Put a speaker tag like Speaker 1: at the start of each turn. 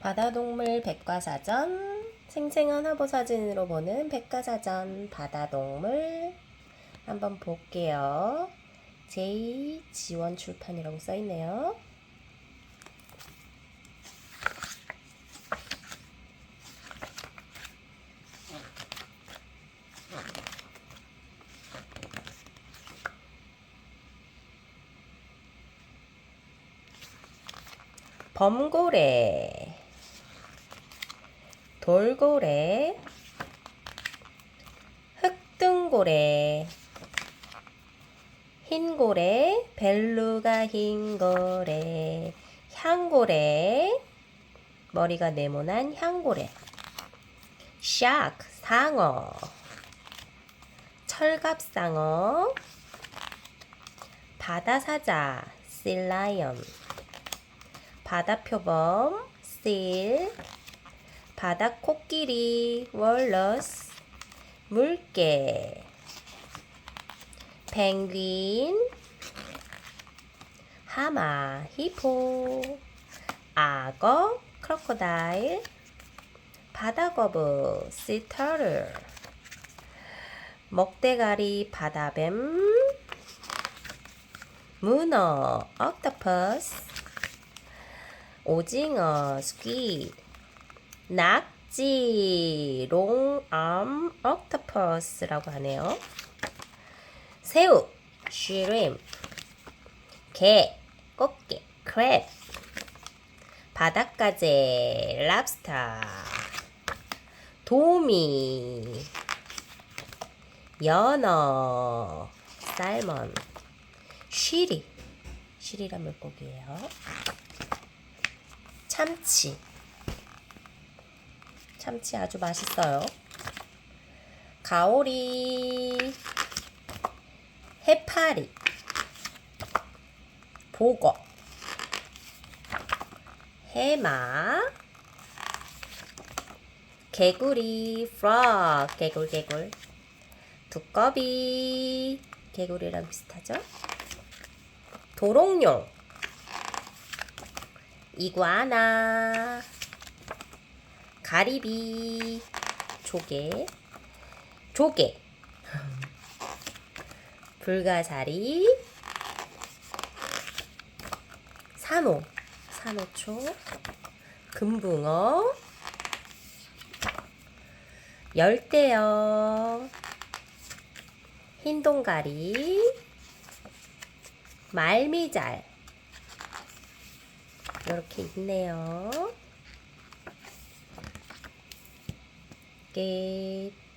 Speaker 1: 바다동물 백과사전 생생한 화보 사진으로 보는 백과사전 바다동물 한번 볼게요. 제 지원 출판이라고 써 있네요. 범고래 돌고래 흑등고래 흰고래 벨루가 흰고래 향고래 머리가 네모난 향고래. 샥 상어 철갑상어 바다사자 실라이언 바다표범 seal 바다코끼리 월러스 물개 펭귄 하마 히포 악어 크로코다일 바다거북 시터를 먹대가리 바다뱀 문어 옥토퍼스 오징어 스퀴 낙지 롱암 옥토퍼스라고 하네요. 새우 쉬림 게 꽃게 크랩 바닷가재 랍스터 도미 연어 살몬 쉬리 쉬리란 물고기예요. 참치. 참치 아주 맛있어요. 가오리. 해파리. 보거. 해마. 개구리. frog. 개굴 개굴. 두꺼비. 개구리랑 비슷하죠? 도롱뇽. 이구아나 가리비 조개 조개 불가사리 산호 산호초 금붕어 열대어 흰 동가리 말미잘 이렇게 있네요. cake.